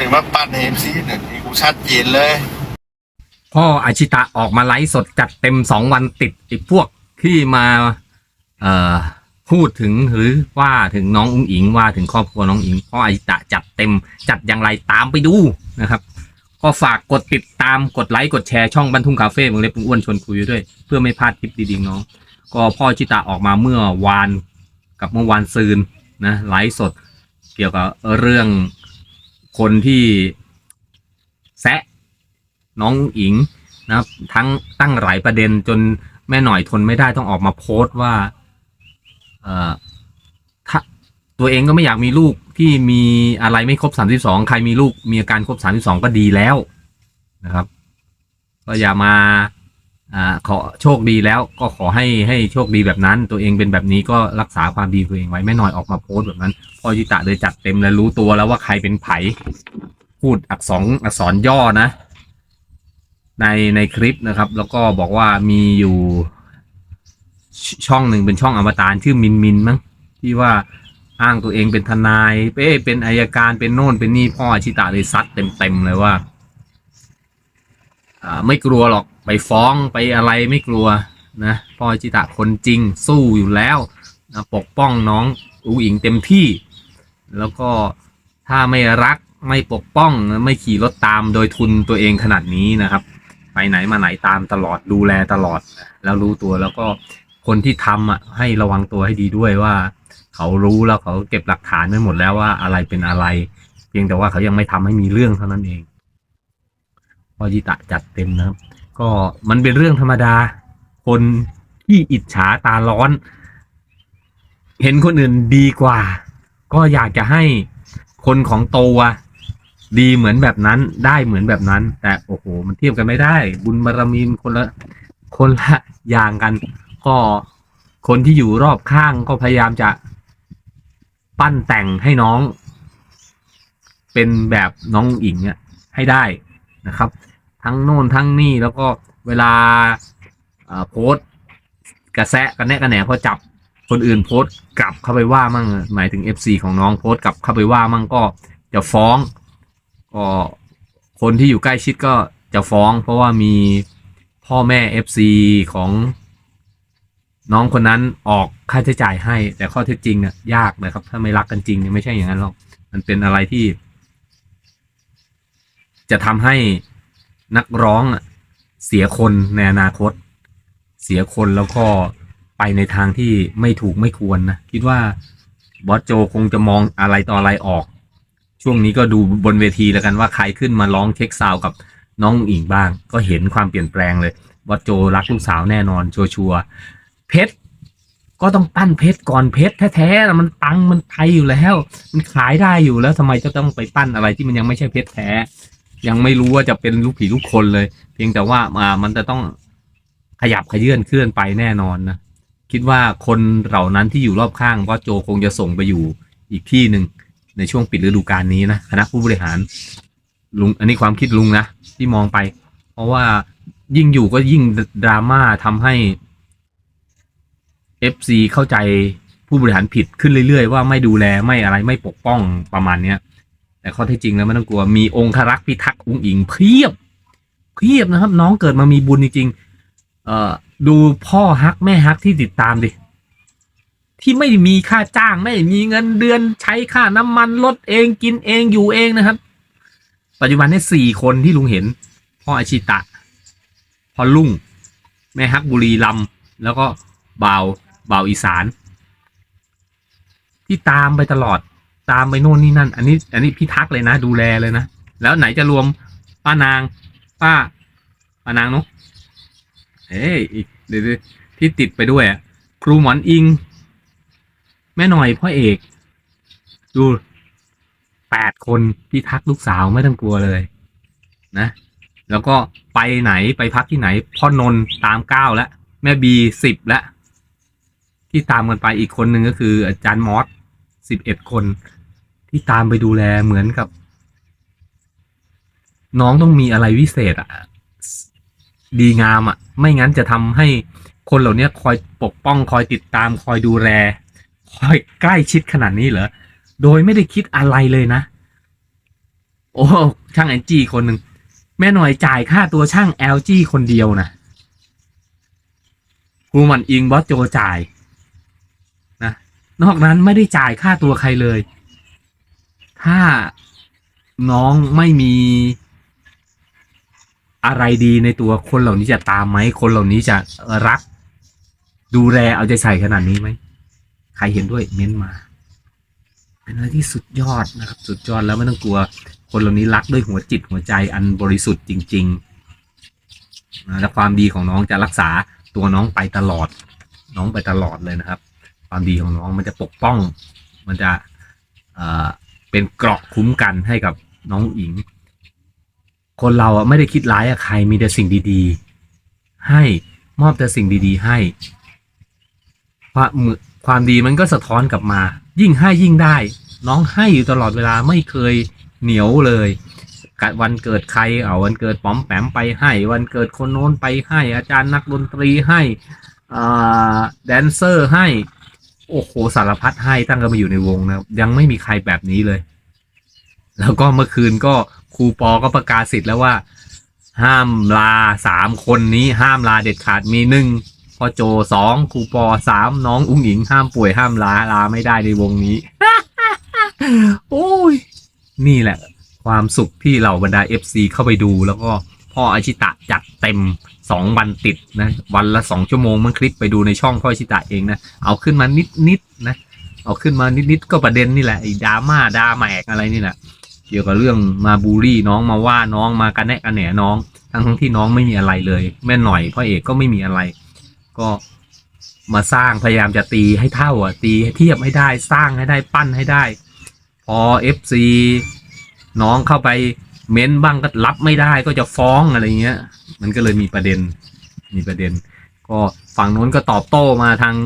ถึงว่าปั้นเอ็มซีเนี่ยนี่กูชัดเจนเลยพ่ออาชิตะออกมาไลฟ์สดจัดเต็มสองวันติดไอ้พวกที่มาเอ่อพูดถึงหรือว่าถึงน้องอุ้งอิงว่าถึงครอบครัวน้องอิงพ่ออาชิตะจัดเต็มจัดอย่างไรตามไปดูนะครับ ก็ฝากกดติดตามกดไลค์กดแชร์ช่องบรรทุงคาเฟ่เมืองเล็บอ้วนชวนคุยด้วย เพื่อไม่พลาดคลิปดีๆน้อง ก็พ่ออาชิตะออกมาเมื่อวานกับเมื่อวานซืนนะไลฟ์สด เกี่ยวกับเรื่อง คนที่แซะน้องอิงนะครับ ทั้งตั้งหลายประเด็นจนแม่หน่อยทนไม่ได้ต้องออกมาโพสต์ว่า เอ่อถ้าตัวเองก็ไม่อยากมีลูกที่มีอะไรไม่ครบสามสิบสองใครมีลูกมีอาการครบสามสิบสองก็ดีแล้วนะครับ ก็อย่ามา อ่าขอโชคดีแล้วก็ขอให้ให้โชคดีแบบนั้น ตัวเองเป็นแบบนี้ก็รักษาความดีตัวเองไว้แม่หน่อยออกมาโพสต์แบบนั้นพ่อจิตะเลยจัดเต็มแล้วรู้ตัวแล้วว่าใครเป็นไผพูดอักษรอักษรย่อนะ ในในคลิปนะครับ แล้วก็บอกว่ามีอยู่ ช่องหนึ่งเป็นช่องอมตะชื่อมินมินมั้งที่ว่าอ้างตัวเองเป็นทนายเป้เป็นอายการเป็นโน่นเป็นนี่พ่ออาชิตะเลยซัดเต็มเต็มๆเลยว่า อ่า ไม่กลัวหรอก ไปฟ้องไปอะไรไม่กลัวนะพ่ออาชิตะคนจริงสู้อยู่แล้วนะปกป้องน้องอูอิงเต็มที่ แล้วก็ถ้าไม่รักไม่ปกป้องไม่ขี่รถตามโดยทุนตัวเองขนาดนี้นะครับ ไปไหนมาไหนตามตลอดดูแลตลอด แล้วรู้ตัวแล้วก็คนที่ทำอะให้ระวังตัวให้ดีด้วยว่า เขารู้แล้วเขาเก็บหลักฐานไว้หมดแล้วว่าอะไรเป็นอะไร เพียงแต่ว่าเขายังไม่ทำให้มีเรื่องเท่านั้นเองพอจิตะจัดเต็มนะครับ ก็มันเป็นเรื่องธรรมดา คนที่อิจฉาตาร้อน เห็นคนอื่นดีกว่า ก็อยากจะให้คนของโตวดีเหมือนแบบนั้นได้เหมือนแบบนั้น แต่โอ้โห มันเทียบกันไม่ได้ บุญบารมีคนละคนละอย่างกัน ก็คนที่อยู่รอบข้างก็พยายามจะปั้นแต่งให้น้อง เป็นแบบน้องอิงอะให้ได้นะครับ ทั้งโน่นทั้งนี่แล้วก็เวลาโพสกระแสกันแนะกันแหนพอจับคนอื่นโพสกลับเข้าไปว่ามั่งหมายถึง FC ของน้องโพสกลับเข้าไปว่ามั่งก็จะฟ้องก็คนที่อยู่ใกล้ชิดก็จะฟ้อง เพราะว่ามีพ่อแม่ FC ของน้องคนนั้นออกค่าใช้จ่ายให้ แต่ข้อเท็จจริงเนี่ยยากนะครับ ถ้าไม่รักกันจริงเนี่ยไม่ใช่อย่างนั้นหรอก มันเป็นอะไรที่ จะทำให้ นักร้องเสียคนในอนาคต เสียคนแล้วก็ไปในทางที่ไม่ถูกไม่ควรนะ คิดว่าบอสโจคงจะมองอะไรต่ออะไรออก ช่วงนี้ก็ดูบนเวทีแล้วกันว่าใครขึ้นมาร้องเช็คซาวกับน้องอิงบ้าง ก็เห็นความเปลี่ยนแปลงเลยบอสโจรักลูกสาวแน่นอนชัวร์ๆเพชรก็ต้องปั้นเพชรก่อนเพชรแท้ๆมันตังมันไทยอยู่แล้ว มันขายได้อยู่แล้วทำไมจะต้องไปปั้นอะไรที่มันยังไม่ใช่เพชรแท้ ยังไม่รู้ว่าจะเป็นลูกผีลูกคนเลย เพียงแต่ว่าอ่ามันจะต้องขยับขยื่นเคลื่อนไปแน่นอนนะคิดว่าคนเหล่านั้นที่อยู่รอบข้างว่าโจคงจะส่งไปอยู่อีกที่หนึ่งในช่วงปิดฤดูกาลนี้นะคณะผู้บริหารลุงอันนี้ความคิดลุงนะที่มองไป เพราะว่ายิ่งอยู่ก็ยิ่งดราม่าทำให้ FC เข้าใจผู้บริหารผิดขึ้นเรื่อยๆ ว่าไม่ดูแลไม่อะไรไม่ปกป้องประมาณเนี้ย แต่ข้อเท็จจริงแล้วไม่ต้องกลัวมีองครักษ์พิทักษ์อุ้งอิงเพียบเพียบนะครับ น้องเกิดมามีบุญจริงๆเอ่อดูพ่อฮักแม่ฮักที่ติดตามดิที่ไม่มีค่าจ้างไม่มีเงินเดือนใช้ค่าน้ำมันรถเองกินเองอยู่เองนะครับ ปัจจุบันนี้สี่คนที่ลุงเห็น พ่ออาชิตะ พ่อลุงแม่ฮักบุรีลำแล้วก็บ่าวบ่าวอีสาน ที่ตามไปตลอด ตามไปโน่นนี่นั่น อันนี้ อันนี้พี่ทักเลยนะ ดูแลเลยนะ แล้วไหนจะรวมป้านาง ป้าป้านางเนาะเอ้ยอีกเดี๋ยวที่ติดไปด้วยอะครูหมอนอิง แม่หน่อยพ่อเอก ดูแปดคนพี่ทักลูกสาวไม่ต้องกลัวเลย นะ แล้วก็ไปไหนไปพักที่ไหน พ่อนนตามเก้าแล้วแม่บีสิบแล้วที่ตามกันไปอีกคนหนึ่งก็คืออาจารย์มอสสิบเอ็ดคน ที่ตามไปดูแลเหมือนกับ น้องต้องมีอะไรวิเศษอะดีงามอะไม่งั้นจะทำให้คนเหล่านี้คอยปกป้องคอยติดตาม คอยดูแล คอยใกล้ชิดขนาดนี้เหรอ โดยไม่ได้คิดอะไรเลยนะ โอ้ช่างแอนจีคนหนึ่งแม่หน่อยจ่ายค่าตัวช่าง LG คนเดียวนะครูมันอิงบอสโจจ่ายนะนอกนั้นไม่ได้จ่ายค่าตัวใครเลย ถ้าน้องไม่มีอะไรดีในตัวคนเหล่านี้จะตามไหม คนเหล่านี้จะรัก ดูแลเอาใจใส่ขนาดนี้ไหม ใครเห็นด้วยเม้นมา เป็นอะไรที่สุดยอดนะครับ สุดยอดแล้วไม่ต้องกลัว คนเหล่านี้รักด้วยหัวจิตหัวใจอันบริสุทธิ์จริงๆและความดีของน้องจะรักษาตัวน้องไปตลอด น้องไปตลอดเลยนะครับ ความดีของน้องมันจะปกป้อง มันจะ เป็นเกราะคุ้มกันให้กับน้องอิง คนเราอะไม่ได้คิดร้ายอะใครมีแต่สิ่งดีๆ ให้มอบแต่สิ่งดีๆ ให้ความมือความดีมันก็สะท้อนกลับมา ยิ่งให้ยิ่งได้ น้องให้อยู่ตลอดเวลาไม่เคยเหนียวเลยกวันเกิดใครเอาวันเกิดป๋อมแปมไปให้ วันเกิดคนโน้นไปให้ อาจารย์นักดนตรีให้แดนเซอร์ให้ โอ้โหสารพัดให้ตั้งแต่มาอยู่ในวงนะยังไม่มีใครแบบนี้เลย แล้วก็เมื่อคืนก็ครูปอก็ประกาศสิทธิ์แล้วว่า ห้ามลาสามคนนี้ห้ามลาเด็ดขาดมีหนึ่งพ่อโจสองครูปอสามน้องอุ้งอิงห้ามป่วยห้ามลาลาไม่ได้ในวงนี้ โอ้ย นี่แหละ ความสุขที่เหล่าบรรดา FC เข้าไปดูแล้วก็พ่ออาชิตะจัดเต็ม สองวันติดนะ วันละสองชั่วโมงมันคลิปไปดูในช่องพ่อชิตะเองนะ เอาขึ้นมานิดนิดๆนะ เอาขึ้นมานิดนิดๆก็ประเด็นนี่แหละไอ้ดราม่าดราแมกอะไรนี่แหละเกี่ยวกับเรื่องมาบูลี่น้องมาว่าน้องมากันแนะกันแหนน้อง ทั้งทั้งที่น้องไม่มีอะไรเลย แม่หน่อยพ่อเอกก็ไม่มีอะไร ก็มาสร้างพยายามจะตีให้เท่าอะตีเทียบให้ได้สร้างให้ได้ปั้นให้ได้ พอ FC น้องเข้าไป เม้นบ้างก็รับไม่ได้ก็จะฟ้องอะไรเงี้ย มันก็เลยมีประเด็น มีประเด็น ก็ฝั่งนู้นก็ตอบโต้มาทาง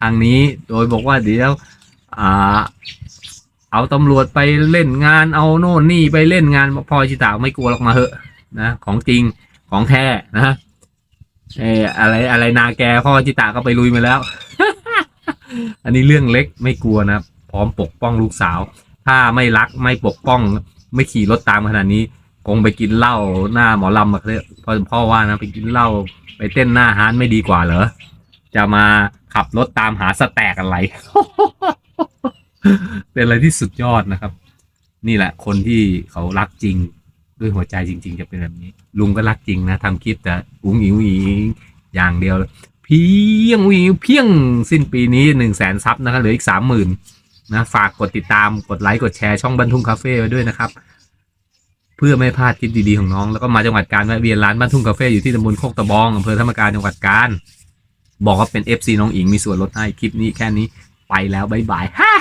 ทางนี้ โดยบอกว่าเดี๋ยวอ่าเอาตำรวจไปเล่นงานเอาโน่นนี่ไปเล่นงานพอชิตาไม่กลัวหรอกมาเหอะนะของจริงของแท้นะเอออะไรอะไรนาแกพ่อจิตาก็ไปลุยมาแล้ว อันนี้เรื่องเล็กไม่กลัวนะพร้อมปกป้องลูกสาว ถ้าไม่รักไม่ปกป้อง ไม่ขี่รถตามขนาดนี้ คงไปกินเหล้าหน้าหมอลำมาเลยพ่อพ่อว่านะไปกินเหล้าไปเต้นหน้าฮานไม่ดีกว่าเหรอ จะมาขับรถตามหาสแต็กอะไร เป็นอะไรที่สุดยอดนะครับ นี่แหละ คนที่เขารักจริงด้วยหัวใจจริง ๆ จะเป็นแบบนี้ ลุงก็รักจริงนะทำคลิปแต่อุ้งอิงอุ้งอิงอย่างเดียวเพียงอุ้งอิงเพียงสิ้นปีนี้หนึ่งแสนซับนะครับเหลืออีกสามหมื่น นะฝากกดติดตามกดไลค์กดแชร์ช่องบรรทุงคาเฟ่ไว้ด้วยนะครับ เพื่อไม่พลาดคลิปดีๆของน้อง แล้วก็มาจังหวัดกาญแวะเวียนร้านบรรทุ่งคาเฟ่อยู่ที่ตำบลโคกตะบองอำเภอธรรมการจังหวัดกาญบอกว่าเป็น FC น้องอิงมีส่วนลดให้คลิปนี้แค่นี้ไปแล้วบ๊ายบายฮ่า